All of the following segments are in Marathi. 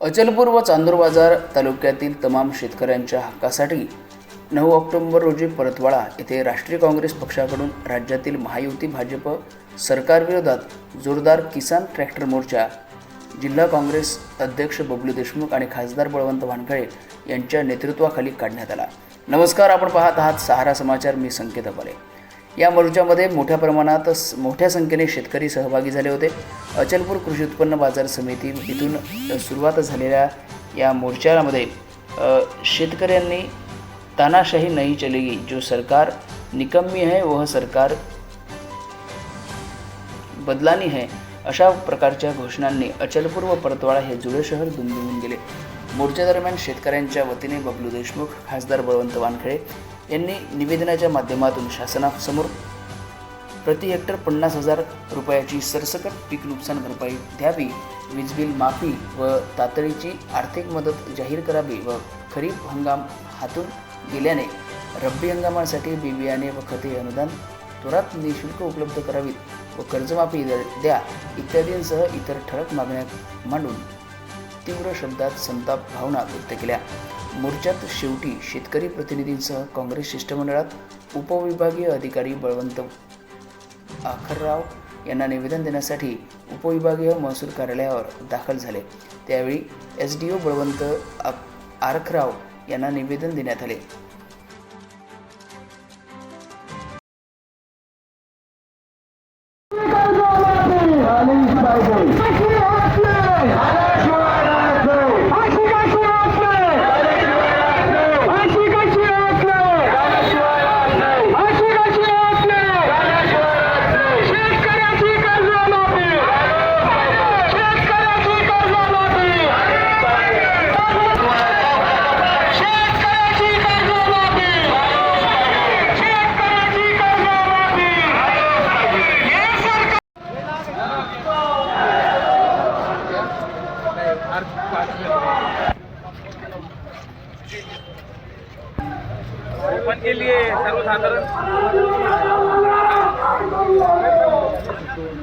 अचलपूर व चांदूर बाजार तालुक्यातील तमाम शेतकऱ्यांच्या हक्कासाठी नऊ ऑक्टोबर रोजी परतवाडा येथे राष्ट्रीय काँग्रेस पक्षाकडून राज्यातील महायुती भाजप सरकारविरोधात जोरदार किसान ट्रॅक्टर मोर्चा जिल्हा काँग्रेस अध्यक्ष बबलू देशमुख आणि खासदार बळवंत वानखळे यांच्या नेतृत्वाखाली काढण्यात आला. नमस्कार आपण पाहत आहात सहारा समाचार मी संकेत अपाले या मोर्चामध्ये मोठ्या प्रमाणात मोठ्या संख्येने शेतकरी सहभागी झाले होते. अचलपूर कृषी उत्पन्न बाजार समिती इथून सुरुवात झालेल्या या मोर्चामध्ये शेतकऱ्यांनी तानाशाही नहीं चलेगी जो सरकार निकम्मी है वह सरकार बदलानी है अशा प्रकारच्या घोषणांनी अचलपूर व परतवाडा हे जुळे शहर दुमदुमून गेले. मोर्चादरम्यान शेतकऱ्यांच्या वतीने बबलू देशमुख खासदार बळवंत वानखेडे यांनी निवेदनाच्या माध्यमातून शासनासमोर प्रति हेक्टर पन्नास हजार रुपयाची सरसकट पीक नुकसान भरपाई द्यावी वीज बिल माफी व तातडीची आर्थिक मदत जाहीर करावी व खरीप हंगाम हातून गेल्याने रब्बी हंगामासाठी बी बियाणे व खते अनुदान त्वरात निशुल्क उपलब्ध करावीत व कर्जमाफी द्या इत्यादींसह इतर ठळक मागण्या मांडून तीव्र शब्दात संताप भावना व्यक्त केल्या. मोर्चात शेवटी शेतकरी प्रतिनिधींसह काँग्रेस शिष्टमंडळात उपविभागीय अधिकारी बळवंत आखरराव यांना निवेदन देण्यासाठी उपविभागीय महसूल कार्यालयावर दाखल झाले. त्यावेळी एस डी ओ बळवंत आ- आरखराव यांना निवेदन देण्यात आले.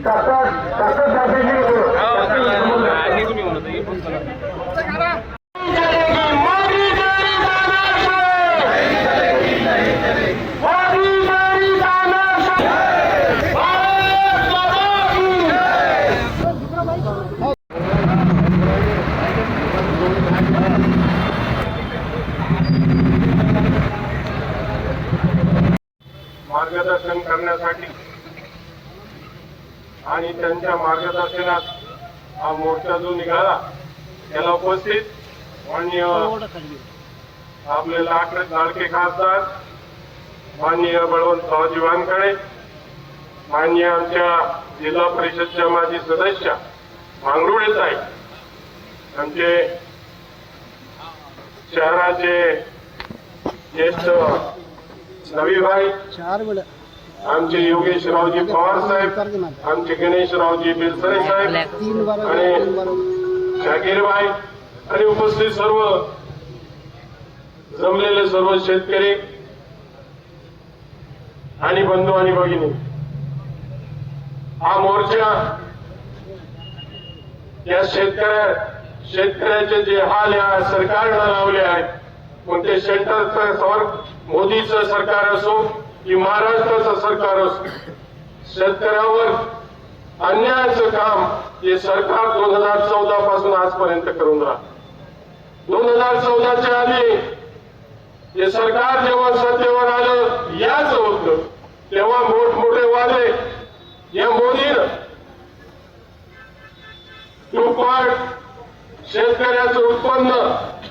কাকা কাকা करण्यासाठी आणि त्यांच्या मार्गदर्शनात हा मोर्चा जो निघाला त्याला उपस्थित माननीय आपले लाख लाडके खासदार माननीय बळवंत सावजी वानखडे माननीय आमच्या जिल्हा परिषदच्या माजी सदस्य मांगरुळे साहेब आमचे शहराचे ज्येष्ठ नवीभाई आमचे योगेशरावजी पवार साहेब आमचे गणेशरावजी बेलसरे साहेब आणि शाकीरबाई आणि उपस्थित सर्व जमलेले सर्व शेतकरी आणि बंधू आणि भगिनी हा मोर्चा या शेतकऱ्या शेतकऱ्याचे जे हाल या सरकारनं लावले आहेत मग ते सेंटरचं मोदीचं सरकार असो की महाराष्ट्राचं सरकार शेतकऱ्यावर अन्यायाचं काम हे सरकार दोन हजार चौदा पासून आजपर्यंत करून राहत. दोन हजार चौदाच्या आधी हे सरकार जेव्हा सत्तेवर आलं याच होत. तेव्हा मोठमोठे वादे. या मोदीनं दुप्पट शेतकऱ्याचं उत्पन्न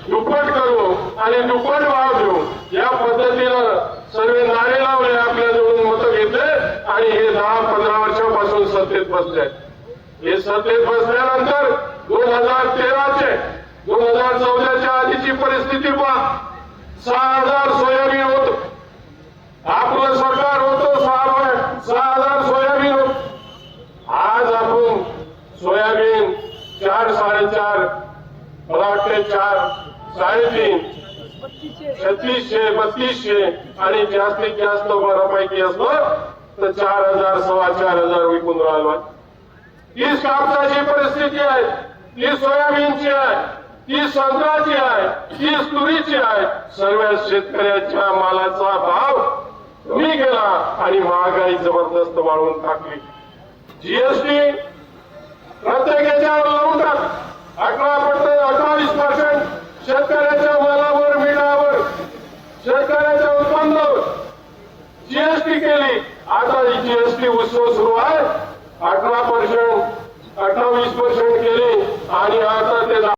दुप्पट करू आणि दुप्पट वाव देऊ या पद्धतीनं सर्व नारे लावले आपल्याजवळून मतं घेतले आणि हे दहा पंधरा वर्षापासून सत्तेत बसले हे सत्तेत बसल्यानंतर दोन हजार तेराचे दोन हजार चौदाच्या आधीची परिस्थिती पहा. सहा हजार सोयाबीन होत. आपलं सरकार होतं सहा सहा हजार सोयाबीन होत. आज आपण सोयाबीन चार साडेचार मला वाटते चार साडेतीन छत्तीसशे बत्तीसशे आणि जास्तीत जास्त बऱ्यापैकी असलं तर चार हजार सव्वा चार हजार विकून राहिलो. ही कापसाची परिस्थिती आहे ती सोयाबीनची आहे ती संत्राची आहे ती तुरीची आहे. सर्व शेतकऱ्याच्या मालाचा भाव कमी गेला आणि महागाई जबरदस्त वाढवून टाकली. जीएसटी प्रत्येक याच्यावर लावून टाक अकरा पर्सेंट अठ्ठावीस पर्सेंट शेतकऱ्याच्या मालावर जीएसटी केली. आता जीएसटी उत्सव सुरू आहे. अठरा पर्सेंट अठ्ठावीस पर्सेंट केली. आणि आता ते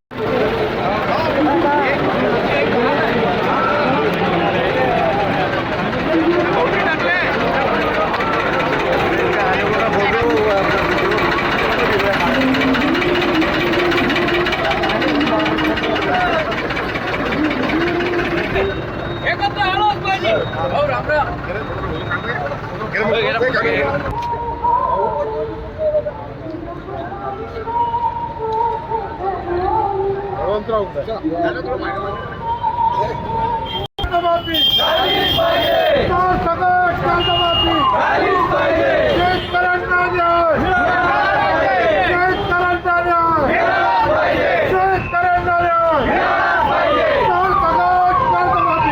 शेतकऱ्यांना न्याय शेतकऱ्यांना न्याय शेतकऱ्यांना न्याय चार सगळ्यात कर्जमाफी चार सगळ्यात कर्जमाफी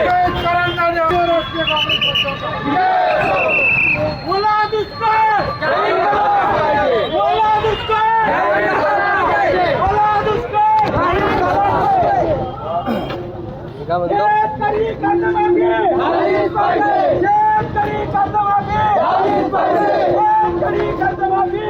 शेतकऱ्यांना न्याय राष्ट्रीय काँग्रेस पक्षाचा ओला दुष्काळ ओला दुष्काळ ओला दुष्काळ शेतकरी कर्जमाफी झालीच पाहिजे शेतकरी कर्जमाफी! शेतकरी कर्जमाफी!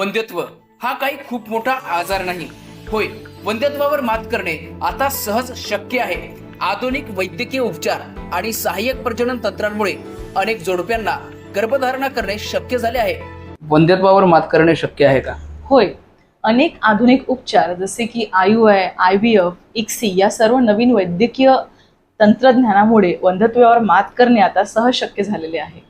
वंध्यत्व हा काही खूप मोठा आजार नाही. होय वंध्यत्वावर मात करणे आता सहज शक्य आहे. आधुनिक वैद्यकीय उपचार आणि सहाय्यक प्रजनन तंत्रांमुळे अनेक जोडप्यांना गर्भधारणा करणे शक्य झाले आहे. वंध्यत्वावर मात करणे शक्य आहे का? होय अनेक आधुनिक उपचार जसे की आयु I I V F ICSI या सर्व नवीन वैद्यकीय तंत्रज्ञानामुळे वंधत्वावर मात करणे आता सहज शक्य झालेले आहे.